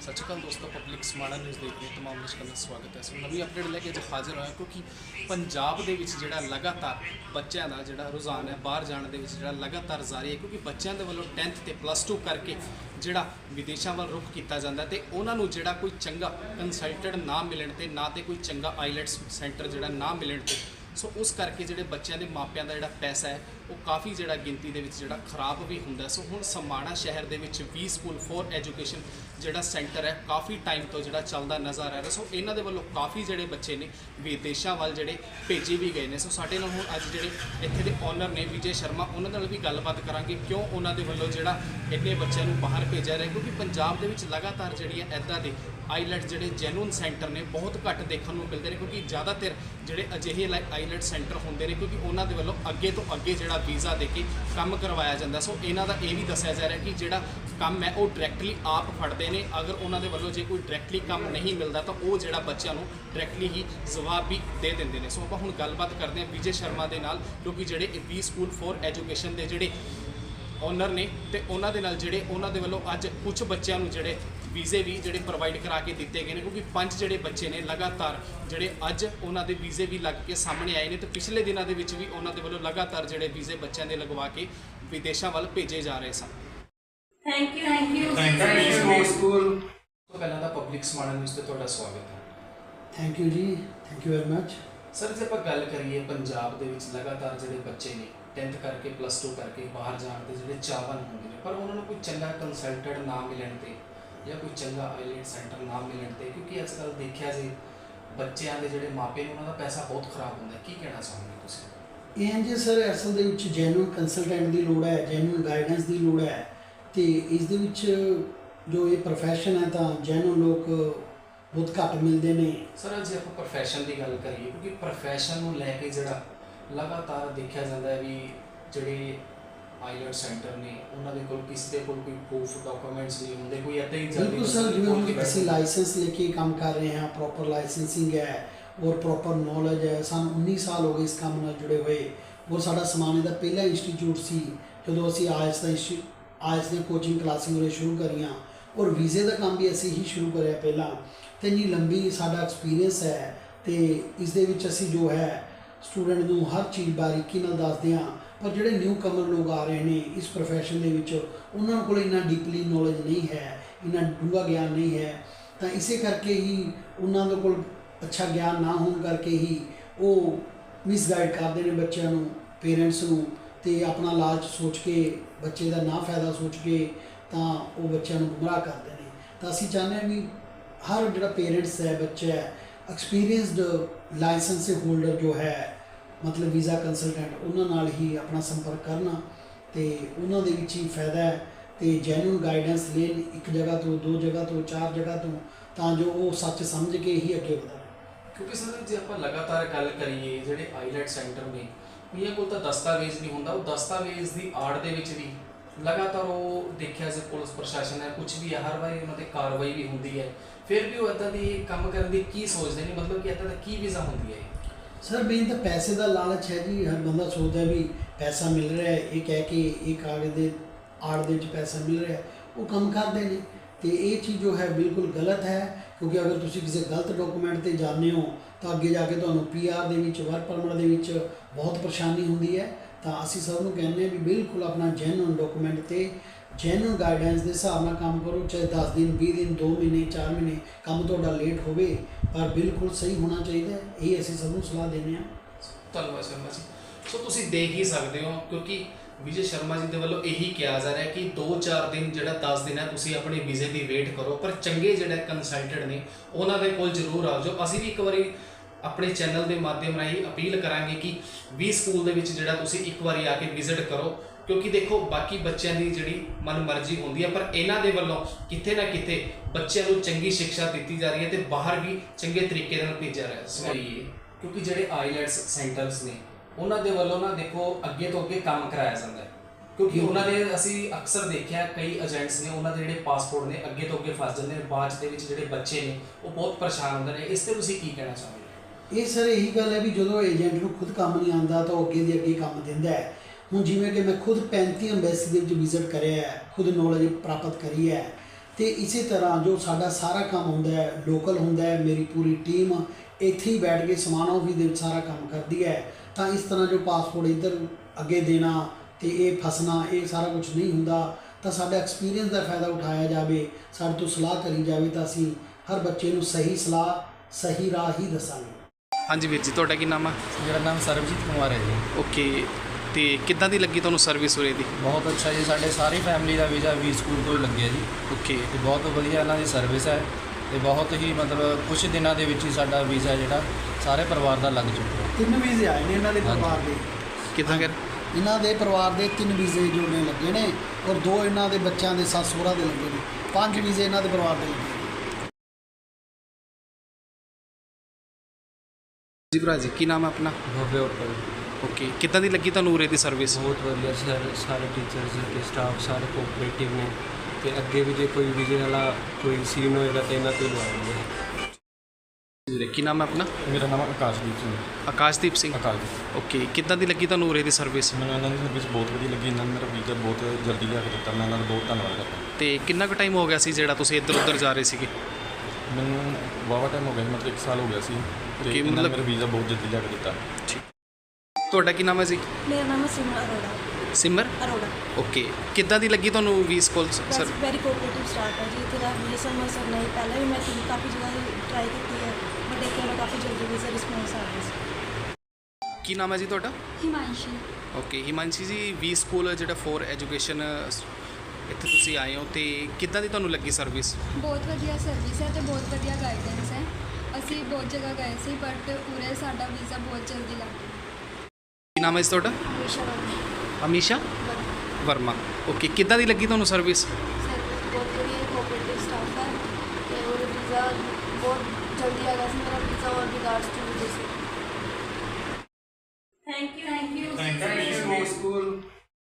ਸਤਿ ਸ਼੍ਰੀ ਅਕਾਲ ਦੋਸਤੋ public Samana news ਦੇਖ ਰਹੇ ਤਮਾਮ ਦਰਸ਼ਕਾਂ ਦਾ ਸਵਾਗਤ ਹੈ। ਸੋ ਨਵੀਂ ਅਪਡੇਟ ਲੈ ਕੇ ਅੱਜ ਹਾਜ਼ਰ ਹੋਇਆ ਕਿਉਂਕਿ ਪੰਜਾਬ ਦੇ ਵਿੱਚ ਜਿਹੜਾ ਲਗਾਤਾਰ ਬੱਚਿਆਂ ਦਾ ਜਿਹੜਾ ਰੁਝਾਨ ਹੈ, ਬਾਹਰ ਜਾਣ ਦੇ ਵਿੱਚ ਜਿਹੜਾ ਲਗਾਤਾਰ ਜਾਰੀ ਹੈ, ਕਿਉਂਕਿ ਬੱਚਿਆਂ ਦੇ ਵੱਲੋਂ 10th ਤੇ ਪਲੱਸ 2 ਕਰਕੇ ਜਿਹੜਾ ਵਿਦੇਸ਼ਾਂ ਵੱਲ ਰੁਖ ਕੀਤਾ ਜਾਂਦਾ ਤੇ ਉਹਨਾਂ ਨੂੰ ਜਿਹੜਾ ਕੋਈ ਚੰਗਾ ਕੰਸਲਟੈਂਟ ਨਾ ਮਿਲਣ ਤੇ, ਨਾ ਤੇ ਕੋਈ ਚੰਗਾ ਆਈਲੈਟਸ ਸੈਂਟਰ ਜਿਹੜਾ ਨਾ ਮਿਲਣ ਤੇ, ਸੋ ਉਸ ਕਰਕੇ ਜਿਹੜੇ ਬੱਚਿਆਂ ਦੇ ਮਾਪਿਆਂ ਦਾ ਜਿਹੜਾ ਪੈਸਾ ਹੈ ਉਹ ਕਾਫੀ ਜਿਹੜਾ ਗਿਣਤੀ ਦੇ ਵਿੱਚ ਜਿਹੜਾ ਖਰਾਬ ਵੀ ਹੁੰਦਾ ਸੋ ਹੁਣ ਸਮਾਣਾ ਸ਼ਹਿਰ ਦੇ ਵਿੱਚ ਵੀ ਸਕੂਲ ਫੋਰ ਐਜੂਕੇਸ਼ਨ ਜਿਹੜਾ ਸੈਂਟਰ ਹੈ, ਕਾਫੀ ਟਾਈਮ ਤੋਂ ਜਿਹੜਾ ਚੱਲਦਾ ਨਜ਼ਰ ਆ ਰਿਹਾ ਸੋ ਇਹਨਾਂ ਦੇ ਵੱਲੋਂ ਕਾਫੀ ਜਿਹੜੇ ਬੱਚੇ ਨੇ ਵਿਦੇਸ਼ਾਂ ਵੱਲ ਜਿਹੜੇ ਭੇਜੇ ਵੀ ਗਏ ਨੇ। ਸੋ ਸਾਡੇ ਨਾਲ ਹੁਣ ਅੱਜ ਜਿਹੜੇ ਇੱਥੇ ਦੇ ਓਨਰ ਨੇ ਵਿਜੇ ਸ਼ਰਮਾ, ਉਹਨਾਂ ਨਾਲ ਵੀ ਗੱਲਬਾਤ ਕਰਾਂਗੇ ਕਿਉਂ ਉਹਨਾਂ ਦੇ ਵੱਲੋਂ ਜਿਹੜਾ ਇੰਨੇ ਬੱਚਿਆਂ ਨੂੰ ਬਾਹਰ ਭੇਜਿਆ ਰਿਹਾ ਕਿਉਂਕਿ ਪੰਜਾਬ ਦੇ ਵਿੱਚ ਲਗਾਤਾਰ ਜਿਹੜੀ ਹੈ ਐਦਾਂ ਦੇ ਆਈਲੈਟ ਜਿਹੜੇ ਜੈਨੂਨ ਸੈਂਟਰ ਨੇ, ਬਹੁਤ ਘੱਟ ਦੇਖਣ ਨੂੰ ਮਿਲਦੇ ਨੇ। ਕਿਉਂਕਿ ਜ਼ਿਆਦਾਤਰ ਜਿਹੜੇ ਅਜਿਹੇ ਆਈਲੈਟ ਸੈਂਟਰ ਹੁੰਦੇ ਨੇ, ਕਿਉਂਕਿ ਉਹਨਾਂ ਦੇ ਵੱਲੋਂ ਅੱਗੇ ਤੋਂ ਅੱਗੇ ਜਿਹੜਾ ਵੀਜ਼ਾ ਦੇ ਕੇ ਕੰਮ ਕਰਵਾਇਆ ਜਾਂਦਾ। ਸੋ ਇਹਨਾਂ ਦਾ ਇਹ ਵੀ ਦੱਸਿਆ ਜਾ ਰਿਹਾ ਕਿ ਜਿਹੜਾ ਕੰਮ ਹੈ ਉਹ ਡਾਇਰੈਕਟਲੀ ਆਪ ਫੜਦੇ ਨੇ। ਅਗਰ ਉਹਨਾਂ ਦੇ ਵੱਲੋਂ ਜੇ ਕੋਈ ਡਾਇਰੈਕਟਲੀ ਕੰਮ ਨਹੀਂ ਮਿਲਦਾ ਤਾਂ ਉਹ ਜਿਹੜਾ ਬੱਚਿਆਂ ਨੂੰ ਡਾਇਰੈਕਟਲੀ ਹੀ ਜਵਾਬ ਵੀ ਦੇ ਦਿੰਦੇ ਨੇ। ਸੋ ਆਪਾਂ ਹੁਣ ਗੱਲਬਾਤ ਕਰਦੇ ਹਾਂ ਵਿਜੇ ਸ਼ਰਮਾ ਦੇ ਨਾਲ, ਕਿਉਂਕਿ ਜਿਹੜੇ ਵੀ ਸਕੂਲ ਫੋਰ ਐਜੂਕੇਸ਼ਨ ਦੇ ਜਿਹੜੇ ਓਨਰ ਨੇ ਤੇ ਉਹਨਾਂ ਦੇ ਨਾਲ ਜਿਹੜੇ ਉਹਨਾਂ ਦੇ ਵੱਲੋਂ ਅੱਜ ਕੁਝ ਬੱਚਿਆਂ ਨੂੰ ਜਿਹੜੇ ਵੀਜ਼ੇ ਵੀ ਜਿਹੜੇ ਪ੍ਰੋਵਾਈਡ ਕਰਾ ਕੇ ਦਿੱਤੇ ਗਏ ਨੇ ਕਿਉਂਕਿ ਪੰਜ ਜਿਹੜੇ ਬੱਚੇ ਨੇ ਲਗਾਤਾਰ ਜਿਹੜੇ ਅੱਜ ਉਹਨਾਂ ਦੇ ਵੀਜ਼ੇ ਵੀ ਲੱਗ ਕੇ ਸਾਹਮਣੇ ਆਏ ਨੇ ਤੇ ਪਿਛਲੇ ਦਿਨਾਂ ਦੇ ਵਿੱਚ ਵੀ ਉਹਨਾਂ ਦੇ ਵੱਲੋਂ ਲਗਾਤਾਰ ਜਿਹੜੇ ਵੀਜ਼ੇ ਬੱਚਿਆਂ ਦੇ ਲਗਵਾ ਕੇ ਵਿਦੇਸ਼ਾਂ ਵੱਲ ਭੇਜੇ ਜਾ ਰਹੇ ਸਨ। Thank you thank you thank you school ਤੋਂ ਪਹਿਲਾਂ ਤਾਂ ਪਬਲਿਕ ਨਿਊਜ਼ ਤੇ ਤੁਹਾਡਾ ਸਵਾਗਤ ਹੈ। Thank you ji thank you very much sir ਜੇ ਆਪਾਂ ਗੱਲ ਕਰੀਏ ਪੰਜਾਬ ਦੇ ਵਿੱਚ ਲਗਾਤਾਰ ਜਿਹੜੇ ਬੱਚੇ ਨੇ 10th ਕਰਕੇ ਪਲੱਸ 2 ਕਰਕੇ ਬਾਹਰ ਜਾਣ ਦੇ ਜਿਹੜੇ ਚਾਹਵਾਨ ਹੁੰਦੇ ਨੇ ਪਰ ਉਹਨਾਂ ਨੂੰ ਕੋਈ ਚੰਗਾ ਕੰਸਲਟੈਂਟ ਨਾ ਮਿਲਣ ਤੇ ਜਾਂ ਕੋਈ ਚੰਗਾ ਆਈਲੈਂਡ ਸੈਂਟਰ ਨਾ ਮਿਲਣ ਤੇ ਕਿਉਂਕਿ ਅੱਜ ਕੱਲ੍ਹ ਦੇਖਿਆ ਜੀ ਬੱਚਿਆਂ ਦੇ ਜਿਹੜੇ ਮਾਪੇ ਨੇ ਉਹਨਾਂ ਦਾ ਪੈਸਾ ਬਹੁਤ ਖਰਾਬ ਹੁੰਦਾ। ਕੀ ਕਹਿਣਾ ਚਾਹੋਗੇ ਤੁਸੀਂ ਇਹ ਜੀ ਸਰ ਅਸਲ ਦੇ ਵਿੱਚ ਜੈਨੂਇਨ ਕੰਸਲਟੈਂਟ ਦੀ ਲੋੜ ਹੈ ਜੈਨੂਇਨ ਗਾਈਡੈਂਸ ਦੀ ਲੋੜ ਹੈ ਤੇ ਇਸ ਦੇ ਵਿੱਚ ਜੋ ਇਹ profession ਹੈ ਤਾਂ ਜੈਨੂਇਨ ਲੋਕ ਬਹੁਤ ਘੱਟ ਮਿਲਦੇ ਨੇ ਸਰ ਜੇ ਆਪਾਂ profession ਦੀ ਗੱਲ ਕਰੀਏ ਕਿਉਂਕਿ profession ਨੂੰ ਲੈ ਕੇ ਜਿਹੜਾ ਲਗਾਤਾਰ ਦੇਖਿਆ ਜਾਂਦਾ ਹੈ ਵੀ ਜਿਹੜੇ ਆਈਲੈਂਡ ਸੈਂਟਰ ਨੇ ਉਹਨਾਂ ਦੇ ਕੋਲ ਕਿਸੇ ਦੇ ਕੋਲ ਕੋਈ ਪ੍ਰੂਫ ਡਾਕੂਮੈਂਟਸ ਨਹੀਂ ਹੁੰਦੇ ਕੋਈ ਏਦਾਂ ਹੀ ਜਲਦੀ ਬਿਲਕੁਲ ਸਰ ਜਿਵੇਂ ਹੁਣ ਅਸੀਂ ਲਾਇਸੈਂਸ ਲੈ ਕੇ ਕੰਮ ਕਰ ਰਹੇ ਹਾਂ ਪ੍ਰੋਪਰ ਲਾਇਸੈਂਸਿੰਗ ਹੈ ਔਰ ਪ੍ਰੋਪਰ ਨੌਲੇਜ ਹੈ ਸਾਨੂੰ 19 ਸਾਲ ਹੋ ਗਏ ਇਸ ਕੰਮ ਨਾਲ ਜੁੜੇ ਹੋਏ ਔਰ ਸਾਡਾ ਸਮਾਨੇ ਦਾ ਪਹਿਲਾ ਇੰਸਟੀਚਿਊਟ ਸੀ ਜਦੋਂ ਅਸੀਂ ਆਇਸ ਦਾ ਆਇਸ ਦੀਆਂ ਕੋਚਿੰਗ ਕਲਾਸਿੰਗ ਉਰੇ ਸ਼ੁਰੂ ਕਰੀਆਂ ਔਰ ਵੀਜ਼ੇ ਦਾ ਕੰਮ ਵੀ ਅਸੀਂ ਹੀ ਸ਼ੁਰੂ ਕਰਿਆ ਪਹਿਲਾਂ। ਤੇ ਇੰਨੀ ਲੰਬੀ ਸਾਡਾ ਐਕਸਪੀਰੀਅੰਸ ਹੈ ਤੇ ਇਸ ਦੇ ਵਿੱਚ ਅਸੀਂ ਜੋ ਹੈ ਸਟੂਡੈਂਟ ਨੂੰ ਹਰ ਚੀਜ਼ ਬਾਰੀਕੀ ਨਾਲ ਦੱਸਦੇ ਹਾਂ, ਪਰ ਜਿਹੜੇ ਨਿਊ ਕਮਰ ਲੋਕ ਆ ਰਹੇ ਨੇ ਇਸ profession ਦੇ ਵਿੱਚ, ਉਹਨਾਂ ਕੋਲ ਇੰਨਾ ਡੀਪਲੀ ਨੌਲੇਜ ਨਹੀਂ ਹੈ, ਇੰਨਾ ਡੂੰਘਾ ਗਿਆਨ ਨਹੀਂ ਹੈ, ਤਾਂ ਇਸੇ ਕਰਕੇ ਹੀ ਉਹਨਾਂ ਦੇ ਕੋਲ ਅੱਛਾ ਗਿਆਨ ਨਾ ਹੋਣ ਕਰਕੇ ਹੀ ਉਹ ਮਿਸਗਾਈਡ ਕਰਦੇ ਨੇ ਬੱਚਿਆਂ ਨੂੰ ਪੇਰੈਂਟਸ ਨੂੰ, ਤੇ ਆਪਣਾ ਲਾਲਚ ਸੋਚ ਕੇ, ਬੱਚੇ ਦਾ ਨਾ ਫਾਇਦਾ ਸੋਚ ਕੇ ਤਾਂ ਉਹ ਬੱਚਿਆਂ ਨੂੰ ਗੁੰਮਰਾਹ ਕਰਦੇ ਨੇ। ਤਾਂ ਅਸੀਂ ਚਾਹੁੰਦੇ ਹਾਂ ਵੀ ਹਰ ਜਿਹੜਾ ਪੇਰੈਂਟਸ ਹੈ, ਬੱਚਾ ਹੈ ਐਕਸਪੀਰੀਅੰਸਡ ਲਾਇਸੈਂਸ ਹੋਲਡਰ ਜੋ ਹੈ ਮਤਲਬ ਵੀਜ਼ਾ ਕੰਸਲਟੈਂਟ ਉਹਨਾਂ ਨਾਲ ਹੀ ਆਪਣਾ ਸੰਪਰਕ ਕਰਨਾ ਤੇ ਉਹਨਾਂ ਦੇ ਵਿੱਚ ਹੀ ਫਾਇਦਾ ਹੈ ਤੇ ਜੈਨੂਇਨ ਗਾਈਡੈਂਸ ਲੈਣ ਇੱਕ ਜਗ੍ਹਾ ਤੋਂ ਦੋ ਜਗ੍ਹਾ ਤੋਂ ਚਾਰ ਜਗ੍ਹਾ ਤੋਂ ਤਾਂ ਜੋ ਉਹ ਸੱਚ ਸਮਝ ਕੇ ਹੀ ਅੱਗੇ ਵਧਣ ਕਿਉਂਕਿ ਸਰ ਜੇ ਆਪਾਂ ਲਗਾਤਾਰ ਗੱਲ ਕਰੀਏ ਜਿਹੜੇ ਆਈਲੈਟ ਸੈਂਟਰ ਨੇ ਉਹਨਾਂ ਕੋਲ ਤਾਂ ਦਸਤਾਵੇਜ਼ ਨਹੀਂ ਹੁੰਦਾ ਉਹ ਦਸਤਾਵੇਜ਼ ਦੀ ਆੜ ਦੇ ਵਿੱਚ ਵੀ ਲਗਾਤਾਰ ਉਹ ਦੇਖਿਆ ਸੀ ਪੁਲਿਸ ਪ੍ਰਸ਼ਾਸਨ ਹੈ ਕੁਝ ਵੀ ਹੈ ਹਰ ਵਾਰੀ ਉਹਨਾਂ ਤੇ ਕਾਰਵਾਈ ਵੀ ਹੁੰਦੀ ਹੈ। ਫਿਰ ਵੀ ਉਹ ਇਦਾਂ ਦੀ ਕੰਮ ਕਰਨ ਦੀ ਕੀ ਸੋਚਦੇ ਨੇ? ਮਤਲਬ ਕਿ ਇਦਾਂ ਦਾ ਕੀ ਵੀਜ਼ਾ ਹੁੰਦੀ ਹੈ ਸਰ, ਮੇਨ ਤਾਂ ਪੈਸੇ ਦਾ ਲਾਲਚ ਹੈ ਜੀ। ਹਰ ਬੰਦਾ ਸੋਚਦਾ ਵੀ ਪੈਸਾ ਮਿਲ ਰਿਹਾ ਹੈ। ਇਹ ਕਹਿ ਕੇ ਇਹ ਕਾਗਜ਼ ਦੇ ਆੜ ਦੇ ਵਿੱਚ ਪੈਸਾ ਮਿਲ ਰਿਹਾ ਉਹ ਕੰਮ ਕਰਦੇ ਨੇ। ਤੇ ਇਹ ਚੀਜ਼ ਜੋ ਹੈ ਬਿਲਕੁਲ ਗਲਤ ਹੈ। ਕਿਉਂਕਿ ਅਗਰ ਤੁਸੀਂ ਕਿਸੇ ਗਲਤ ਡਾਕੂਮੈਂਟ ਤੇ ਜਾਂਦੇ ਹੋ, ਤਾਂ ਅੱਗੇ ਜਾ ਕੇ ਤੁਹਾਨੂੰ ਪੀਆਰ ਦੇ ਵਿੱਚ ਵਰਕ ਪਰਮਿਟ ਦੇ ਵਿੱਚ ਬਹੁਤ ਪਰੇਸ਼ਾਨੀ ਹੁੰਦੀ ਹੈ। ਤਾਂ ਅਸੀਂ ਸਭ ਨੂੰ ਕਹਿੰਦੇ ਹਾਂ ਵੀ ਬਿਲਕੁਲ ਆਪਣਾ ਜੈਨੂਇਨ ਡਾਕੂਮੈਂਟ ਤੇ ਜੈਨੂਇਨ ਗਾਈਡੈਂਸ ਦੇ ਹਿਸਾਬ ਨਾਲ ਕੰਮ ਕਰੋ, ਚਾਹੇ 10 ਦਿਨ 20 ਦਿਨ 2 ਮਹੀਨੇ 4 ਮਹੀਨੇ ਕੰਮ ਤੁਹਾਡਾ ਲੇਟ ਹੋਵੇ, ਪਰ ਬਿਲਕੁਲ ਸਹੀ ਹੋਣਾ ਚਾਹੀਦਾ ਇਹ ਅਸੀਂ ਸਭ ਨੂੰ ਸਲਾਹ ਦਿੰਦੇ ਹਾਂ। ਧੰਨਵਾਦ ਸ਼ਰਮਾ ਜੀ। ਸੋ ਤੁਸੀਂ ਦੇਖ ਹੀ ਸਕਦੇ ਹੋ, ਕਿਉਂਕਿ ਵਿਜੇ ਸ਼ਰਮਾ ਜੀ ਦੇ ਵੱਲੋਂ ਇਹੀ ਕਿਹਾ ਜਾ ਰਿਹਾ ਕਿ 2-4 ਦਿਨ ਜਿਹੜਾ 10 ਦਿਨ ਹੈ, ਤੁਸੀਂ ਆਪਣੇ ਵੀਜ਼ੇ ਦੀ ਵੇਟ ਕਰੋ, ਪਰ ਚੰਗੇ ਜਿਹੜੇ ਕੰਸਲਟੈਂਟ ਨੇ, ਉਹਨਾਂ ਦੇ ਕੋਲ ਜ਼ਰੂਰ ਆਓ ਜੋ ਅਸੀਂ ਵੀ ਇੱਕ ਵਾਰੀ ਆਪਣੇ ਚੈਨਲ ਦੇ ਮਾਧਿਅਮ ਰਾਹੀਂ ਅਪੀਲ ਕਰਾਂਗੇ ਕਿ ਵੀ ਸਕੂਲ ਦੇ ਵਿੱਚ ਜਿਹੜਾ ਤੁਸੀਂ ਇੱਕ ਵਾਰੀ ਆ ਕੇ ਵਿਜ਼ਿਟ ਕਰੋ ਕਿਉਂਕਿ ਦੇਖੋ ਬਾਕੀ ਬੱਚਿਆਂ ਦੀ ਜਿਹੜੀ ਮਨਮਰਜ਼ੀ ਹੁੰਦੀ ਹੈ ਪਰ ਇਹਨਾਂ ਦੇ ਵੱਲੋਂ ਕਿਤੇ ਨਾ ਕਿਤੇ ਬੱਚਿਆਂ ਨੂੰ ਚੰਗੀ ਸਿੱਖਿਆ ਦਿੱਤੀ ਜਾ ਰਹੀ ਹੈ ਤੇ ਬਾਹਰ ਵੀ ਚੰਗੇ ਤਰੀਕੇ ਨਾਲ ਭੇਜਿਆ ਰਿਹਾ ਹੈ। ਕਿਉਂਕਿ ਜਿਹੜੇ ਆਈਲੈਟਸ ਸੈਂਟਰਸ ਨੇ ਉਹਨਾਂ ਦੇ ਵੱਲੋਂ ਨਾ ਦੇਖੋ ਅੱਗੇ ਤੋਂ ਅੱਗੇ ਕੰਮ ਕਰਾਇਆ ਜਾਂਦਾ ਹੈ। ਕਿਉਂਕਿ ਉਹਨਾਂ ਦੇ ਅਸੀਂ ਅਕਸਰ ਦੇਖਿਆ ਕਈ ਏਜੰਟਸ ਨੇ ਉਹਨਾਂ ਦੇ ਜਿਹੜੇ ਪਾਸਪੋਰਟ ਨੇ ਅੱਗੇ ਤੋਂ ਅੱਗੇ ਫਸ ਜਾਂਦੇ ਨੇ ਬਾਅਦ ਦੇ ਵਿੱਚ ਜਿਹੜੇ ਬੱਚੇ ਨੇ ਉਹ ਬਹੁਤ ਪਰੇਸ਼ਾਨ ਹੁੰਦੇ ਨੇ। ਇਸ ਤੇ ਤੁਸੀਂ ਕੀ ਕਹਿਣਾ ਚਾਹੋਗੇ? ਇਹ ਸਰ ਇਹੀ ਗੱਲ ਹੈ ਵੀ ਜਦੋਂ ਏਜੰਟ ਨੂੰ ਖੁਦ ਕੰਮ ਨਹੀਂ ਆਉਂਦਾ ਤਾਂ ਉਹ ਅੱਗੇ ਦੀ ਅੱਗੇ ਕੰਮ ਦਿੰਦਾ ਹੈ। ਹੁਣ ਜਿਵੇਂ ਕਿ ਮੈਂ ਖੁਦ 35 ਅੰਬੈਸੀ ਦੇ ਵਿੱਚ ਵਿਜ਼ਿਟ ਕਰਿਆ ਹੈ, ਖੁਦ ਨੌਲੇਜ ਪ੍ਰਾਪਤ ਕਰੀ ਹੈ। ਤੇ ਇਸੇ ਤਰ੍ਹਾਂ ਜੋ ਸਾਡਾ ਸਾਰਾ ਕੰਮ ਹੁੰਦਾ ਹੈ ਲੋਕਲ ਹੁੰਦਾ ਹੈ, ਮੇਰੀ ਪੂਰੀ ਟੀਮ ਇੱਥੇ ਹੀ ਬੈਠ ਕੇ ਸਮਾਨ ਆਫਿਸ ਦੇ ਵਿੱਚ ਸਾਰਾ ਕੰਮ ਕਰਦੀ ਹੈ। ਤਾਂ ਇਸ ਤਰ੍ਹਾਂ ਜੋ ਪਾਸਪੋਰਟ ਇੱਧਰ ਅੱਗੇ ਦੇਣਾ ਤੇ ਇਹ ਫਸਣਾ, ਇਹ ਸਾਰਾ ਕੁਝ ਨਹੀਂ ਹੁੰਦਾ, ਤਾਂ ਸਾਡਾ ਐਕਸਪੀਰੀਅੰਸ ਦਾ ਫਾਇਦਾ ਉਠਾਇਆ ਜਾਵੇ, ਸਾਡੇ ਤੋਂ ਸਲਾਹ ਕਰੀ ਜਾਵੇ ਤਾਂ ਅਸੀਂ ਹਰ ਬੱਚੇ ਨੂੰ ਸਹੀ ਸਲਾਹ, ਸਹੀ ਰਾਹ ਹੀ ਦੱਸਾਂਗੇ। ਹਾਂਜੀ ਵੀਰ ਜੀ ਤੁਹਾਡਾ ਕੀ ਨਾਮ ਹੈ ਮੇਰਾ ਨਾਮ ਸਰਬਜੀਤ ਕੁਮਾਰ ਹੈ ਜੀ। ਓਕੇ ਤੇ ਕਿੱਦਾਂ ਦੀ ਲੱਗੀ ਤੁਹਾਨੂੰ ਸਰਵਿਸ ਉਰੇ ਦੀ? ਬਹੁਤ ਅੱਛਾ ਜੀ ਸਾਡੇ ਸਾਰੀ ਫੈਮਿਲੀ ਦਾ ਵੀਜ਼ਾ ਵੀ ਸਕੂਲ ਤੋਂ ਹੀ ਲੱਗਿਆ ਜੀ। ਓਕੇ। ਤੇ ਬਹੁਤ ਵਧੀਆ ਇਹਨਾਂ ਦੀ ਸਰਵਿਸ ਹੈ ਤੇ ਬਹੁਤ ਹੀ ਮਤਲਬ ਕੁਝ ਦਿਨਾਂ ਦੇ ਵਿੱਚ ਹੀ ਸਾਡਾ ਵੀਜ਼ਾ ਜਿਹੜਾ ਸਾਰੇ ਪਰਿਵਾਰ ਦਾ ਲੱਗ ਚੁੱਕਾ ਤਿੰਨ ਵੀਜ਼ੇ ਆਏ ਨੇ ਇਹਨਾਂ ਦੇ। ਪਰਿਵਾਰ ਦੇ। ਕਿੱਦਾਂ ਕਰ ਇਹਨਾਂ ਦੇ ਪਰਿਵਾਰ ਦੇ ਤਿੰਨ ਵੀਜ਼ੇ ਜੋ ਨੇ ਲੱਗੇ ਨੇ ਔਰ ਦੋ ਇਹਨਾਂ ਦੇ ਬੱਚਿਆਂ ਦੇ ਸੱਸ ਸਹੁਰਾ ਦੇ ਲੱਗੇ ਨੇ। ਪੰਜ ਵੀਜ਼ੇ ਇਹਨਾਂ ਦੇ ਪਰਿਵਾਰ ਦੇ ਲੱਗੇ ਜੀ ਭਰਾ ਜੀ ਕੀ ਨਾਮ ਹੈ ਆਪਣਾ? ਭव्य ਹੋਟਲ ਓਕੇ ਕਿੱਦਾਂ ਦੀ ਲੱਗੀ ਤੁਹਾਨੂੰ ਉਰੇ ਦੀ ਸਰਵਿਸ ਬਹੁਤ ਵਧੀਆ ਸਰ ਸਾਰੇ ਟੀਚਰਸ ਤੇ ਸਟਾਫ ਸਾਰੇ ਕੋਆਪਰੇਟਿਵ ਨੇ। ਤੇ ਅੱਗੇ ਵੀ ਜੇ ਕੋਈ ਵਿਜੇ ਵਾਲਾ ਕੋਈ ਸੀਨ ਹੋਏਗਾ ਤੇ ਇਹਨਾਂ ਤੋਂ ਲਵਾਵਾਂਗੇ ਵੀਰੇ ਕੀ ਨਾਮ ਹੈ ਆਪਣਾ? ਮੇਰਾ ਨਾਮ ਆਕਾਸ਼ਦੀਪ ਸਿੰਘ ਆਕਾਸ਼ਦੀਪ ਸਿੰਘ। ਅਕਾਲਦੀਪ ਓਕੇ ਕਿੱਦਾਂ ਦੀ ਲੱਗੀ ਤੁਹਾਨੂੰ ਉਰੇ ਦੀ ਸਰਵਿਸ ਮੈਨੂੰ ਇਹਨਾਂ ਦੀ ਸਰਵਿਸ ਬਹੁਤ ਵਧੀਆ ਲੱਗੀ ਇਹਨਾਂ ਨੇ ਮੇਰਾ ਵੀਜ਼ਾ ਬਹੁਤ ਜਲਦੀ ਲਿਆ ਕੇ ਦਿੱਤਾ ਮੈਂ ਇਹਨਾਂ ਦਾ ਬਹੁਤ ਧੰਨਵਾਦ ਕਰਦਾ। ਤੇ ਕਿੰਨਾ ਕੁ ਟਾਈਮ ਹੋ ਗਿਆ ਸੀ ਜਿਹੜਾ ਤੁਸੀਂ ਇੱਧਰ ਉੱਧਰ ਜਾ ਰਹੇ ਸੀਗੇ? ਮੈਨੂੰ ਵਾਵਾ ਟਾਈਮ ਹੋ ਗਿਆ ਸੀ, ਮਤਲਬ 1 ਸਾਲ ਹੋ ਗਿਆ ਸੀ ਤੇ Okay, ਇਹਨਾਂ ਨੇ ਮਤਲਬ- ਮੇਰਾ ਵੀਜ਼ਾ ਬਹੁਤ ਜਲਦੀ ਲਿਆ ਕੇ ਦਿੱਤਾ। ਤੁਹਾਡਾ ਕੀ ਨਾਮ ਹੈ ਜੀ? ਮੇਰਾ ਨਾਮ ਹੈ ਸਿਮਰ ਅਰੋੜਾ। ਸਿਮਰ? ਅਰੋੜਾ। ਓਕੇ। ਕਿੱਦਾਂ ਦੀ ਲੱਗੀ ਤੁਹਾਨੂੰ V school sir? Very cooperative staff ਹੈ ਜੀ। ਇੱਥੇ ਦਾ ਵੀ ਸਮਝ ਸਕਦਾ ਹੈ ਪਹਿਲਾਂ ਵੀ ਮੈਂ ਕਿੰਨੀ ਕਾਫੀ ਜਗ੍ਹਾ ਟਰਾਈ ਕੀਤੀ ਹੈ ਬਟ ਇੱਥੇ ਮੈਂ ਕਾਫੀ ਜਲਦੀ ਵੀਜ਼ਾ ਰਿਸਪੌਂਸ ਆ ਗਿਆ ਸੀ। ਕੀ ਨਾਮ ਹੈ ਜੀ ਤੁਹਾਡਾ? Himanshi. Okay Himanshi ji V school ਜਿਹੜਾ ਫੋਰ ਐਜੂਕੇਸ਼ਨ ਇੱਥੇ ਤੁਸੀਂ ਆਏ ਹੋ ਤੇ ਕਿੱਦਾਂ ਦੀ ਤੁਹਾਨੂੰ ਲੱਗੀ ਸਰਵਿਸ ਬਹੁਤ ਵਧੀਆ ਸਰਵਿਸ ਹੈ ਤੇ ਬਹੁਤ ਵਧੀਆ ਗਾਈਡੈਂਸ ਹੈ। ਅਸੀਂ ਬਹੁਤ ਜਗ੍ਹਾ ਗਏ ਸੀ ਬਟ ਪੂਰੇ ਸਾਡਾ ਵੀਜ਼ਾ ਬਹੁਤ ਜਲਦੀ ਲੱਗ ਗਿਆ। ਕੀ ਨਾਮ ਹੈ ਜੀ ਤੁਹਾਡਾ? ਹਮੇਸ਼ਾ ਅਮੀਸ਼ਾ ਵਰਮਾ। ਓਕੇ ਕਿੱਦਾਂ ਦੀ ਲੱਗੀ ਤੁਹਾਨੂੰ ਸਰਵਿਸ ਸਰਵਿਸ ਬਹੁਤ ਵਧੀਆ ਕੋਆਪਰੇਟਿਵ ਸਟਾਫ ਹੈ ਤੇ ਉਹ ਵੀਜ਼ਾ ਬਹੁਤ ਜਲਦੀ ਆ ਗਿਆ ਸੀ ਮੇਰਾ ਵੀਜ਼ਾ ਔਰ ਰਿਗਾਰਡਸ ਟੂ ਵੀਜ਼ਾ ਸੀ।